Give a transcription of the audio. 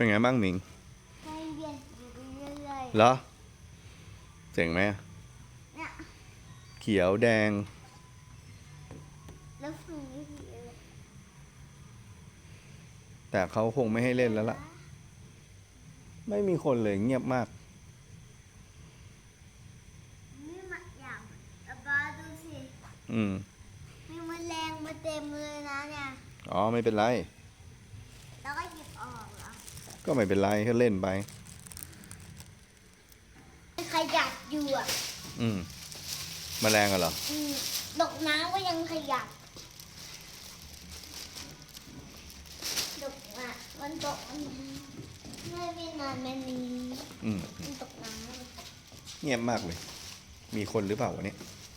เป็นไงบ้างหมิงให้เรียนอยู่เรื่อยเหรอเจ๋งไหมๆเนี่ยเขียวแดง แล้วฝั่งนี้คืออะไรแต่เขาคงไม่ให้เล่นแล้วล่ะ ไม่มีคนเลยเงียบมาก นี่มาอย่างอาบาดูสิอืม มีแมลงมาเต็มเลยนะเนี่ย อ๋อ ไม่เป็นไร แล้วก็หยิบออกเหรอ ก็ไม่เป็นไรก็เล่นไป ขยับอยู่อะอืมแมลงอะเหรอ อืมตกน้ำก็ยังขยับตกอะมันตกมันไม่มีนานมันมีอืมมันตกน้เงียบมากเลย มีคนหรือเปล่าวะเนี่ยำ